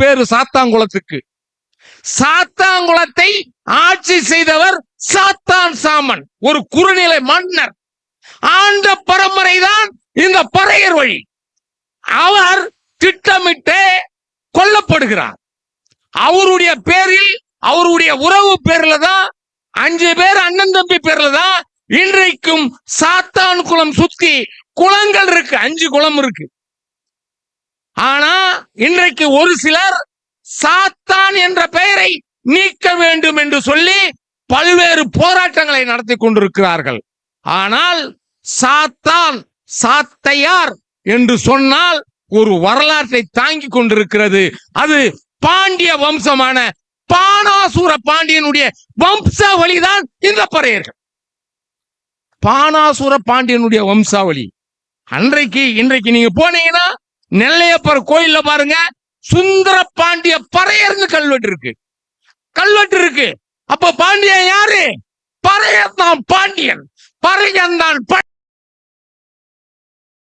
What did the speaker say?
பேரு சாத்தாங்குளத்துக்கு. சாத்தாங்குளத்தை ஆட்சி செய்தவர் சாத்தான் சாமன் ஒரு குறுநிலை மன்னர். ஆண்ட பரம்பரை தான் இந்த பறையர் வழி. அவர் திட்டமிட்டு கொல்லப்படுகிறார். அவருடைய பேரில் அவருடைய உறவு பேர்ல தான் அஞ்சு பேர் அண்ணன் தம்பி பேர்ல தான் இன்றைக்கும் சாத்தான் குளம் சுத்தி குளங்கள் இருக்கு. அஞ்சு குளம் இருக்கு. ஆனா இன்றைக்கு ஒரு சிலர் சாத்தான் என்ற பெயரை நீக்க வேண்டும் என்று சொல்லி பல்வேறு போராட்டங்களை நடத்தி கொண்டிருக்கிறார்கள். ஆனால் சாத்தான் சாத்தையார் என்று சொன்னால் ஒரு வரலாற்றை தாங்கி கொண்டிருக்கிறது. அது பாண்டிய வம்சமான பானாசூர பாண்டியனுடைய வம்சாவளிதான் இந்த பறையர்கள். பானாசூர பாண்டியனுடைய வம்சாவளி. அன்றைக்கு இன்றைக்கு நீங்க போனீங்கன்னா நெல்லையப்பர் கோயில்ல பாருங்க சுந்தர பாண்டிய பறையர்னு கல்வெட்டு இருக்கு. கல்வெட்டு இருக்கு. அப்ப பாண்டியன் யாரு? பறையன் தான் பாண்டியன். பறையன் தான்